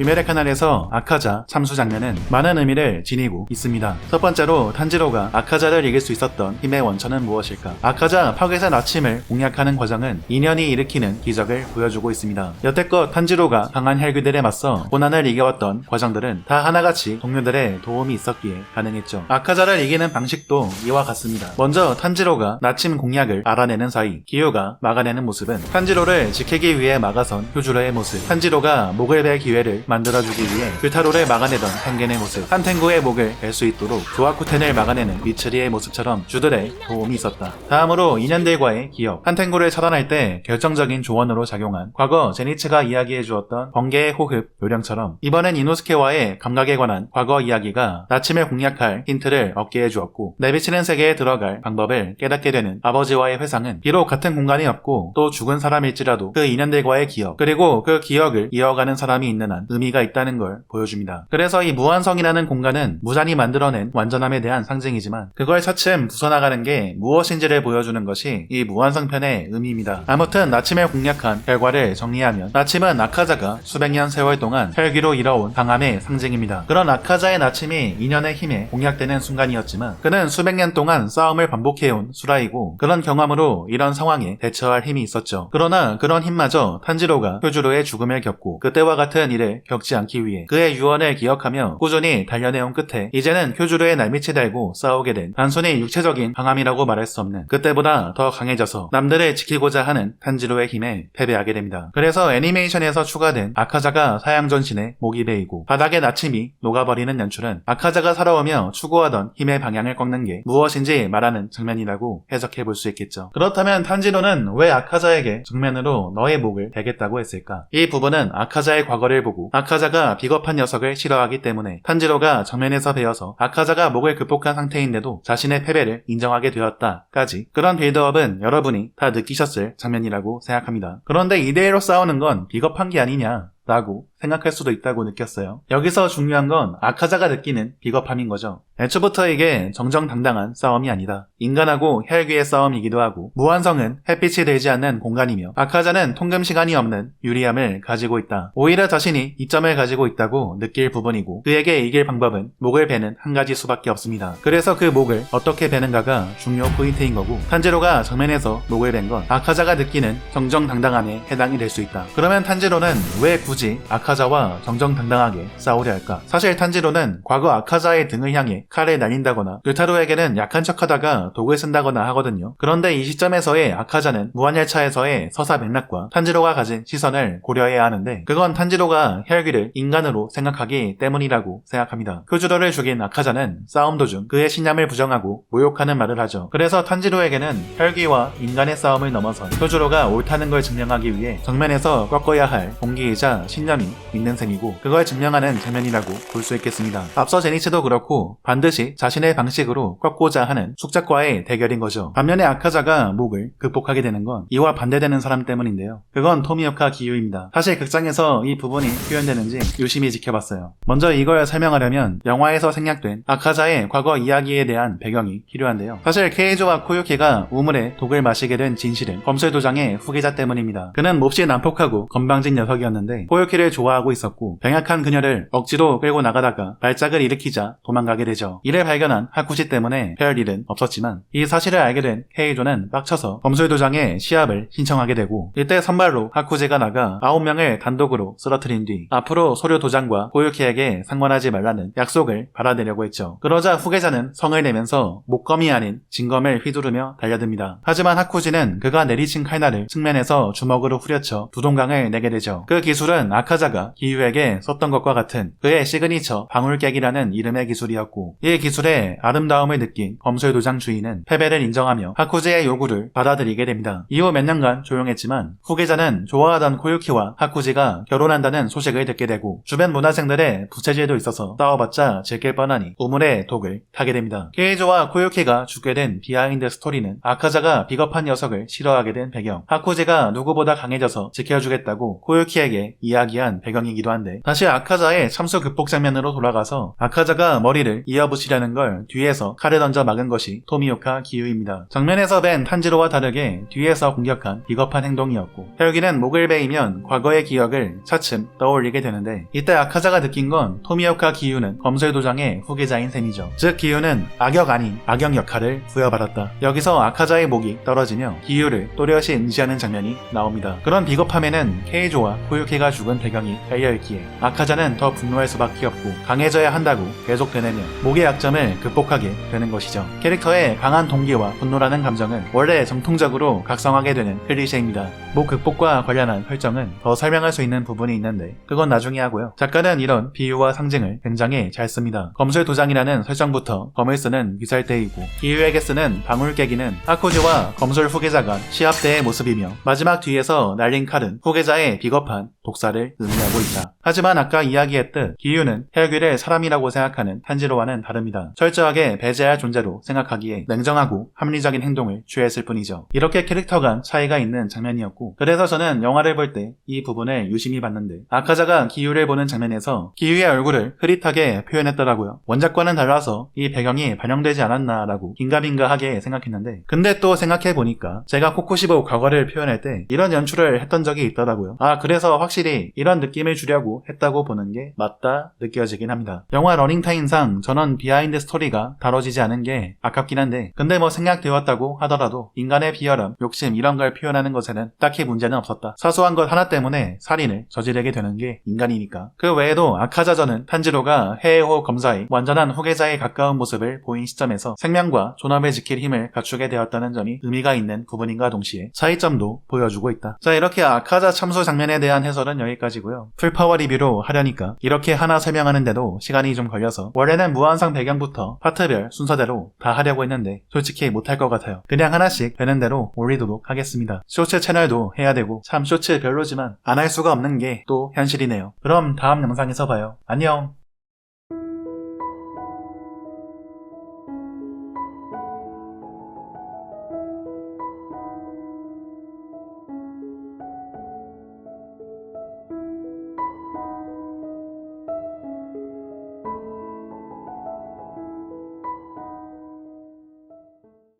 유메레 카날에서 아카자 참수 장면은 많은 의미를 지니고 있습니다. 첫 번째로 탄지로가 아카자를 이길 수 있었던 힘의 원천은 무엇일까? 아카자 파괴산 아침을 공략하는 과정은 인연이 일으키는 기적을 보여주고 있습니다. 여태껏 탄지로가 강한 혈귀들에 맞서 고난을 이겨왔던 과정들은 다 하나같이 동료들의 도움이 있었기에 가능했죠. 아카자를 이기는 방식도 이와 같습니다. 먼저 탄지로가 나침 공략을 알아내는 사이 기요가 막아내는 모습은 탄지로를 지키기 위해 막아선 효주로의 모습 탄지로가 목을 벨 기회를 만들어주기 위해 규타로를 막아내던 텐겐의 모습 한텐구의 목을 벨수 있도록 조아쿠텐을 막아내는 미츠리의 모습처럼 주들의 도움이 있었다. 다음으로 인연들과의 기억 한텐구를 차단할 때 결정적인 조언으로 작용한 과거 제니츠가 이야기해 주었던 번개의 호흡 요령처럼 이번엔 이노스케와의 감각에 관한 과거 이야기가 나침을 공략할 힌트를 얻게 해주었고 내비치는 세계에 들어갈 방법을 깨닫게 되는 아버지와의 회상은 비록 같은 공간이었고 또 죽은 사람일지라도 그 인연들과의 기억 그리고 그 기억을 이어가는 사람이 있는 한 의미가 있다는 걸 보여줍니다. 그래서 이 무한성이라는 공간은 무잔이 만들어낸 완전함에 대한 상징이지만 그걸 차츰 부숴나가는 게 무엇인지를 보여주는 것이 이 무한성편의 의미입니다. 아무튼 나침을 공략한 결과를 정리하면 나침은 아카자가 수백 년 세월 동안 혈기로 이뤄온 강함의 상징입니다. 그런 아카자의 나침이 인연의 힘에 공략되는 순간이었지만 그는 수백 년 동안 싸움을 반복해온 수라이고 그런 경험으로 이런 상황에 대처할 힘이 있었죠. 그러나 그런 힘마저 탄지로가 효주로의 죽음을 겪고 그때와 같은 일을 겪지 않기 위해 그의 유언을 기억하며 꾸준히 단련해온 끝에 이제는 효주로의 날밑이 달고 싸우게 된 단순히 육체적인 강함이라고 말할 수 없는 그때보다 더 강해져서 남들을 지키고자 하는 탄지로의 힘에 패배하게 됩니다. 그래서 애니메이션에서 추가된 아카자가 사양 전신의 목이 베이고 바닥에 나침이 녹아버리는 연출은 아카자가 살아오며 추구하던 힘의 방향을 꺾는 게 무엇인지 말하는 장면이라고 해석해 볼 수 있겠죠. 그렇다면 탄지로는 왜 아카자에게 정면으로 너의 목을 베겠다고 했을까? 이 부분은 아카자의 과거를 보고 아카자가 비겁한 녀석을 싫어하기 때문에 탄지로가 정면에서 베어서 아카자가 목을 극복한 상태인데도 자신의 패배를 인정하게 되었다까지 그런 빌드업은 여러분이 다 느끼셨을 장면이라고 생각합니다. 그런데 이대로 싸우는 건 비겁한 게 아니냐? 라고 생각할 수도 있다고 느꼈어요. 여기서 중요한 건 아카자가 느끼는 비겁함인 거죠. 애초부터 이게 정정당당한 싸움이 아니다. 인간하고 혈귀의 싸움이기도 하고 무한성은 햇빛이 되지 않는 공간이며 아카자는 통금 시간이 없는 유리함을 가지고 있다. 오히려 자신이 이점을 가지고 있다고 느낄 부분이고 그에게 이길 방법은 목을 베는 한 가지 수밖에 없습니다. 그래서 그 목을 어떻게 베는가가 중요 포인트인 거고 탄지로가 정면에서 목을 벤 건 아카자가 느끼는 정정당당함에 해당이 될 수 있다. 그러면 탄지로는 왜 굳이 아카 자와 정정당당하게 싸우려 할까? 사실 탄지로는 과거 아카자의 등을 향해 칼을 날린다거나 규타로에게는 약한 척하다가 독을 쓴다거나 하거든요. 그런데 이 시점에서의 아카자는 무한열차에서의 서사 맥락과 탄지로가 가진 시선을 고려해야 하는데 그건 탄지로가 혈귀를 인간으로 생각하기 때문이라고 생각합니다. 교주로를 죽인 아카자는 싸움 도중 그의 신념을 부정하고 모욕하는 말을 하죠. 그래서 탄지로에게는 혈귀와 인간의 싸움을 넘어선 교주로가 옳다는 걸 증명하기 위해 정면에서 꺾어야 할 동기이자 신념이 있는 셈이고 그걸 증명하는 장면이라고 볼 수 있겠습니다. 앞서 제니츠도 그렇고 반드시 자신의 방식으로 꺾고자 하는 숙작과의 대결인 거죠. 반면에 아카자가 목을 극복하게 되는 건 이와 반대되는 사람 때문인데요. 그건 토미오카 기유입니다. 사실 극장에서 이 부분이 표현되는지 유심히 지켜봤어요. 먼저 이걸 설명하려면 영화에서 생략된 아카자의 과거 이야기에 대한 배경이 필요한데요. 사실 케이조와 코요키가 우물에 독을 마시게 된 진실은 검술 도장의 후계자 때문입니다. 그는 몹시 난폭하고 건방진 녀석이었는데 코요키를 좋아 하고 있었고 병약한 그녀를 억지로 끌고 나가다가 발작을 일으키자 도망가게 되죠. 이를 발견한 하쿠시 때문에 별 일은 없었지만 이 사실을 알게 된 케이조는 빡쳐서 검술도장에 시합을 신청하게 되고 이때 선발로 하쿠지가 나가 9명을 단독으로 쓰러뜨린 뒤 앞으로 소료 도장과 코요키에게 상관하지 말라는 약속을 받아내려고 했죠. 그러자 후계자는 성을 내면서 목검이 아닌 진검을 휘두르며 달려듭니다. 하지만 하쿠지는 그가 내리친 칼날을 측면에서 주먹으로 후려쳐 두동강을 내게 되죠. 그 기술은 아카자가 기유에게 썼던 것과 같은 그의 시그니처 방울깨기라는 이름의 기술이었고 이 기술의 아름다움을 느낀 검술 도장 주인은 패배를 인정하며 하쿠지의 요구를 받아들이게 됩니다. 이후 몇 년간 조용했지만 후계자는 좋아하던 코유키와 하쿠지가 결혼한다는 소식을 듣게 되고 주변 문화생들의 부채질도 있어서 싸워봤자 질길 뻔하니 우물에 독을 타게 됩니다. 케이조와 코유키가 죽게 된 비하인드 스토리는 아카자가 비겁한 녀석을 싫어하게 된 배경 하쿠지가 누구보다 강해져서 지켜주겠다고 코유키에게 이야기한 배경 이기도 한데 다시 아카자의 참수 극복 장면으로 돌아가서 아카자가 머리를 이어붙이려는 걸 뒤에서 칼을 던져 막은 것이 토미오카 기유입니다. 정면에서 뵌 탄지로와 다르게 뒤에서 공격한 비겁한 행동이었고 혈기는 목을 베이면 과거의 기억을 차츰 떠올리게 되는데 이때 아카자가 느낀 건 토미오카 기유는 검술도장의 후계자인 셈이죠. 즉 기유는 악역 아닌 악역 역할을 부여받았다. 여기서 아카자의 목이 떨어지며 기유를 또렷이 응시하는 장면이 나옵니다. 그런 비겁함에는 케이조와 코유케가 죽은 배경이 깔려있기에 아카자는 더 분노할 수밖에 없고 강해져야 한다고 계속 되뇌며 목의 약점을 극복하게 되는 것이죠. 캐릭터의 강한 동기와 분노라는 감정은 원래 정통적으로 각성하게 되는 클리셰입니다. 목 극복과 관련한 설정은 더 설명할 수 있는 부분이 있는데 그건 나중에 하고요. 작가는 이런 비유와 상징을 굉장히 잘 씁니다. 검술 도장이라는 설정부터 검을 쓰는 귀살대이고 기유에게 쓰는 방울 깨기는 아코지와 검술 후계자 간 시합 때의 모습이며 마지막 뒤에서 날린 칼은 후계자의 비겁한 독사를 의미하고 있다. 하지만 아까 이야기했듯 기유는 혈귀를 사람이라고 생각하는 탄지로와는 다릅니다. 철저하게 배제할 존재로 생각하기에 냉정하고 합리적인 행동을 취했을 뿐이죠. 이렇게 캐릭터 간 차이가 있는 장면이었고 그래서 저는 영화를 볼 때 이 부분을 유심히 봤는데 아카자가 기유를 보는 장면에서 기유의 얼굴을 흐릿하게 표현했더라고요. 원작과는 달라서 이 배경이 반영되지 않았나라고 긴가민가하게 생각했는데 근데 또 생각해보니까 제가 코코시보 과거를 표현할 때 이런 연출을 했던 적이 있더라고요. 아 그래서 확실히 이런 느낌 을 주려고 했다고 보는 게 맞다 느껴지긴 합니다. 영화 러닝타임상 전원 비하인드 스토리가 다뤄지지 않은 게 아깝긴 한데 근데 뭐 생각되었다고 하더라도 인간의 비열함, 욕심 이런 걸 표현하는 것에는 딱히 문제는 없었다. 사소한 것 하나 때문에 살인을 저지르게 되는 게 인간이니까. 그 외에도 아카자전은 탄지로가 해에호 검사의 완전한 후계자에 가까운 모습을 보인 시점에서 생명과 존엄을 지킬 힘을 갖추게 되었다는 점이 의미가 있는 부분인가 동시에 차이점도 보여주고 있다. 자 이렇게 아카자 참수 장면에 대한 해설은 여기까지고 요. 풀파워 리뷰로 하려니까 이렇게 하나 설명하는데도 시간이 좀 걸려서 원래는 무한상 배경부터 파트별 순서대로 다 하려고 했는데 솔직히 못할 것 같아요. 그냥 하나씩 되는 대로 올리도록 하겠습니다. 쇼츠 채널도 해야 되고 참 쇼츠 별로지만 안 할 수가 없는 게 또 현실이네요. 그럼 다음 영상에서 봐요. 안녕!